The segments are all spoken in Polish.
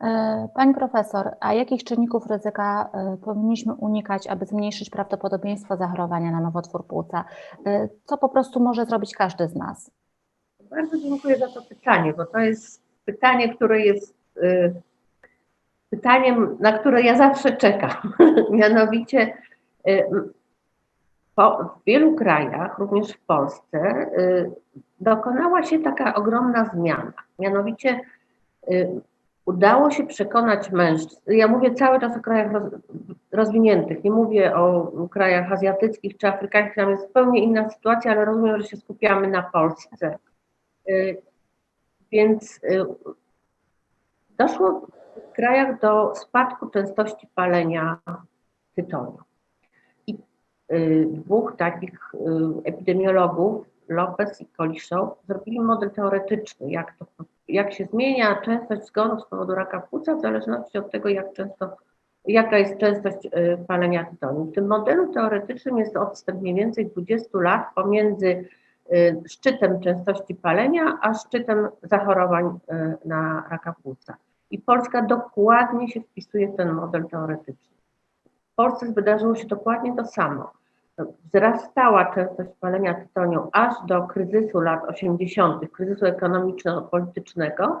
E, Pani profesor, a jakich czynników ryzyka e, powinniśmy unikać, aby zmniejszyć prawdopodobieństwo zachorowania na nowotwór płuca? E, Co po prostu może zrobić każdy z nas? Bardzo dziękuję za to pytanie, bo to jest pytanie, które jest pytaniem, na które ja zawsze czekam. Mianowicie w wielu krajach, również w Polsce, dokonała się taka ogromna zmiana. Mianowicie udało się przekonać mężczyzn. Ja mówię cały czas o krajach roz, rozwiniętych, nie mówię o krajach azjatyckich czy afrykańskich, tam jest zupełnie inna sytuacja, ale rozumiem, że się skupiamy na Polsce. Y, Więc y, doszło w krajach do spadku częstości palenia tytoniu. I y, dwóch takich epidemiologów, Lopez i Koliszow, zrobili model teoretyczny, jak, to, jak się zmienia częstość zgonów z powodu raka płuca w zależności od tego, jak często, jaka jest częstość y, palenia tytoniu. W tym modelu teoretycznym jest odstęp mniej więcej 20 lat pomiędzy y, szczytem częstości palenia, a szczytem zachorowań y, na raka płuca. I Polska dokładnie się wpisuje w ten model teoretyczny. W Polsce wydarzyło się dokładnie to samo. Wzrastała częstość palenia tytoniu aż do kryzysu lat 80., kryzysu ekonomiczno-politycznego,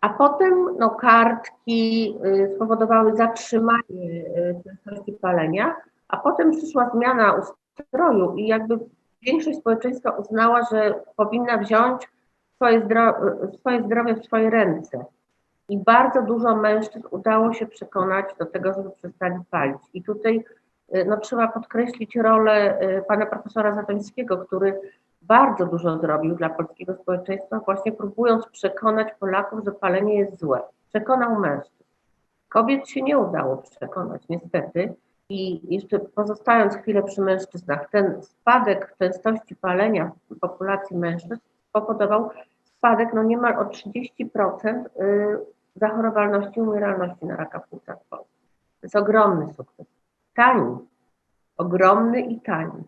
a potem no, kartki y, spowodowały zatrzymanie y, częstości palenia, a potem przyszła zmiana ustroju i jakby większość społeczeństwa uznała, że powinna wziąć swoje, zdro swoje zdrowie w swoje ręce. I bardzo dużo mężczyzn udało się przekonać do tego, żeby przestali palić. I tutaj y, no, trzeba podkreślić rolę y, pana profesora Zatońskiego, który bardzo dużo zrobił dla polskiego społeczeństwa, właśnie próbując przekonać Polaków, że palenie jest złe. Przekonał mężczyzn. Kobiet się nie udało przekonać, niestety. I jeszcze pozostając chwilę przy mężczyznach, ten spadek częstości palenia w populacji mężczyzn spowodował spadek no niemal o 30% y, zachorowalności i umieralności na raka płuca w Polsce. To jest ogromny sukces. Tani, ogromny i tani.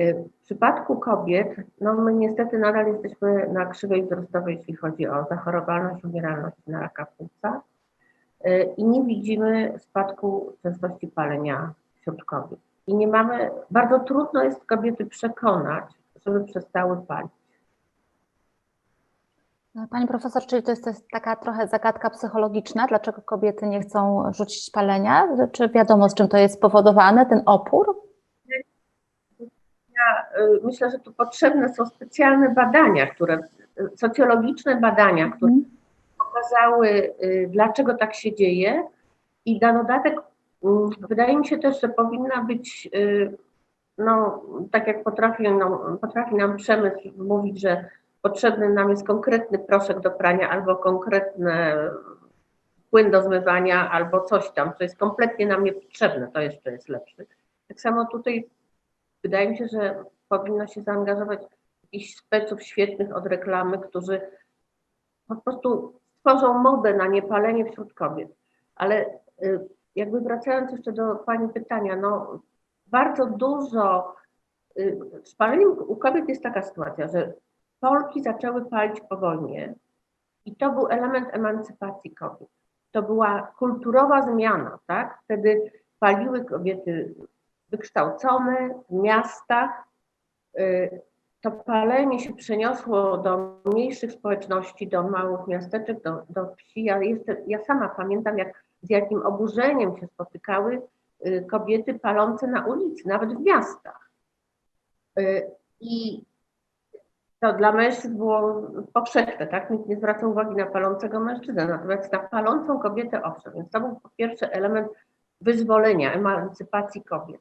Y, W przypadku kobiet, no my niestety nadal jesteśmy na krzywej wzrostowej, jeśli chodzi o zachorowalność umieralność na raka płuca y, i nie widzimy spadku częstości palenia wśród kobiet. I nie mamy, bardzo trudno jest kobiety przekonać, żeby przestały palić. Pani profesor, czyli to jest, to jest taka trochę zagadka psychologiczna, dlaczego kobiety nie chcą rzucić palenia? Czy wiadomo, z czym to jest spowodowane, ten opór? Ja y, myślę, że tu potrzebne są specjalne badania, które, y, socjologiczne badania, które Mhm. pokazały, y, dlaczego tak się dzieje. I na dodatek mm, wydaje mi się też, że powinna być, no, tak jak potrafi, no, potrafi nam przemysł mówić, że potrzebny nam jest konkretny proszek do prania albo konkretny płyn do zmywania albo coś tam, co jest kompletnie nam niepotrzebne, to jeszcze jest lepszy. Tak samo tutaj wydaje mi się, że powinno się zaangażować jakichś speców świetnych od reklamy, którzy po prostu stworzą modę na niepalenie wśród kobiet. Ale y, jakby wracając jeszcze do Pani pytania, no bardzo dużo, y, z paleniem u kobiet jest taka sytuacja, że Polki zaczęły palić po wojnie i to był element emancypacji kobiet. To była kulturowa zmiana, tak? Wtedy paliły kobiety wykształcone w miastach. Y, To palenie się przeniosło do mniejszych społeczności, do małych miasteczek, do, do wsi. Ja, ja sama pamiętam, jak, z jakim oburzeniem się spotykały y, kobiety palące na ulicy, nawet w miastach. Y, I to dla mężczyzn było powszechne, tak? Nikt nie zwracał uwagi na palącego mężczyznę, natomiast na palącą kobietę owszem. Więc to był po pierwsze element wyzwolenia, emancypacji kobiet.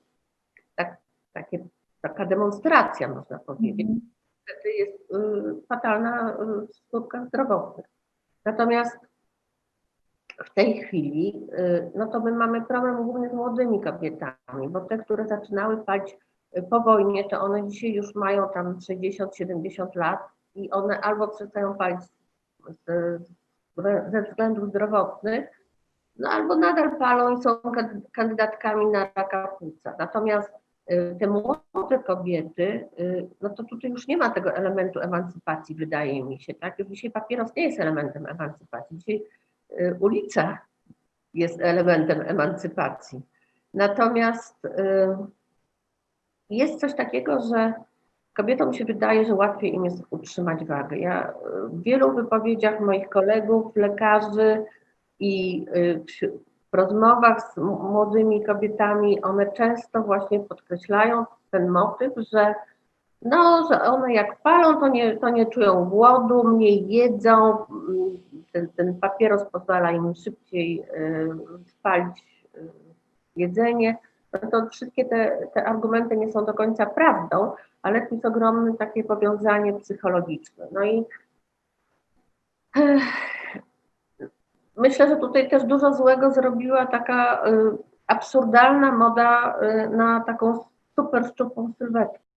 Tak, takie, taka demonstracja, można powiedzieć. Niestety jest y, fatalna y, w skutkach zdrowotnych. Natomiast w tej chwili, y, no to my mamy problem głównie z młodymi kobietami, bo te, które zaczynały palić y, po wojnie, to one dzisiaj już mają tam 60-70 lat i one albo przestają palić ze względów zdrowotnych, no albo nadal palą i są kan- kandydatkami na raka płuca. Natomiast y, te młode kobiety, y, no to tutaj już nie ma tego elementu emancypacji, wydaje mi się, tak? Dzisiaj papieros nie jest elementem emancypacji. Dzisiaj y, ulica jest elementem emancypacji. Natomiast jest coś takiego, że kobietom się wydaje, że łatwiej im jest utrzymać wagę. Ja y, w wielu wypowiedziach moich kolegów, lekarzy i wśród- w rozmowach z młodymi kobietami, one często właśnie podkreślają ten motyw, że no, że one jak palą, to nie, to nie czują głodu, mniej jedzą, ten, ten papieros pozwala im szybciej y, spalić jedzenie. No to wszystkie te, te argumenty nie są do końca prawdą, ale to jest ogromne takie powiązanie psychologiczne. No i myślę, że tutaj też dużo złego zrobiła taka y, absurdalna moda y, na taką super szczupłą sylwetkę.